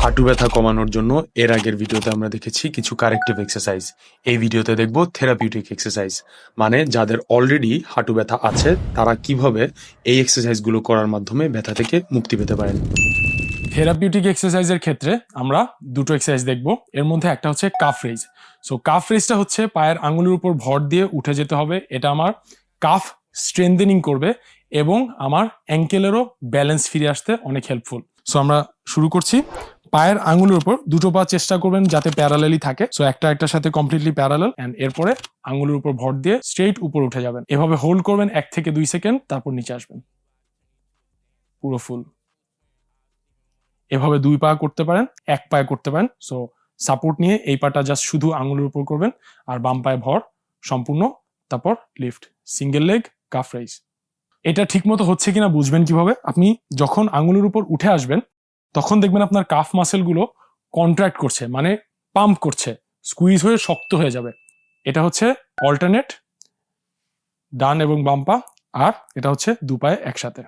হাঁটু ব্যথা কমানোর জন্য এর আগের ভিডিওতে আমরা দেখেছি কিছু কারেক্টিভ এক্সারসাইজ এই ভিডিওতে দেখব থেরাপিউটিক এক্সারসাইজ মানে যাদের অলরেডি হাঁটু ব্যথা আছে, তারা কীভাবে এই এক্সারসাইজগুলো করার মাধ্যমে ব্যথা থেকে মুক্তি পেতে পারেন। থেরাপিউটিক এক্সারসাইজের ক্ষেত্রে আমরা দুটো এক্সারসাইজ দেখব। এর মধ্যে একটা হচ্ছে কাফ রেজ সো কাফ রেজটা হচ্ছে পায়ের আঙুলের উপর ভর দিয়ে উঠে যেতে হবে। এটা আমার কাফ স্ট্রেন্থেনিং করবে এবং আমার অ্যাঙ্কেলেরও ব্যালেন্স ফিরে আসতে অনেক হেল্পফুল সো আমরা শুরু করছি। পায়ের আঙুলের উপর দুটো পা চেষ্টা করবেন যাতে প্যারালেলই থাকে। সো একটা একটার সাথে কমপ্লিটলি প্যারালেল অ্যান্ড এরপরে আঙুলের উপর ভর দিয়ে স্ট্রেট উপর উঠে যাবেন। এভাবে হোল্ড করবেন এক থেকে দুই সেকেন্ড তারপর নিচে আসবেন। পুরো ফুল এভাবে দুই পা করতে পারেন, এক পায়ে করতে পারেন। সো সাপোর্ট নিয়ে এই পাটা জাস্ট শুধু আঙুলের উপর করবেন আর বাম পায়ে ভর সম্পূর্ণ, তারপর lift single leg calf raise এটা ঠিকমতো হচ্ছে কিনা বুঝবেন কীভাবে? আপনি যখন আঙুলের উপর উঠে আসবেন তখন দেখবেন আপনার কাফ মাসেলগুলো কন্ট্রাক্ট করছে মানে পাম্প করছে স্কুইজ হয়ে শক্ত হয়ে যাবে। এটা হচ্ছে অল্টারনেট ডান এবং বাম্পা আর এটা হচ্ছে দুপায়ে একসাথে।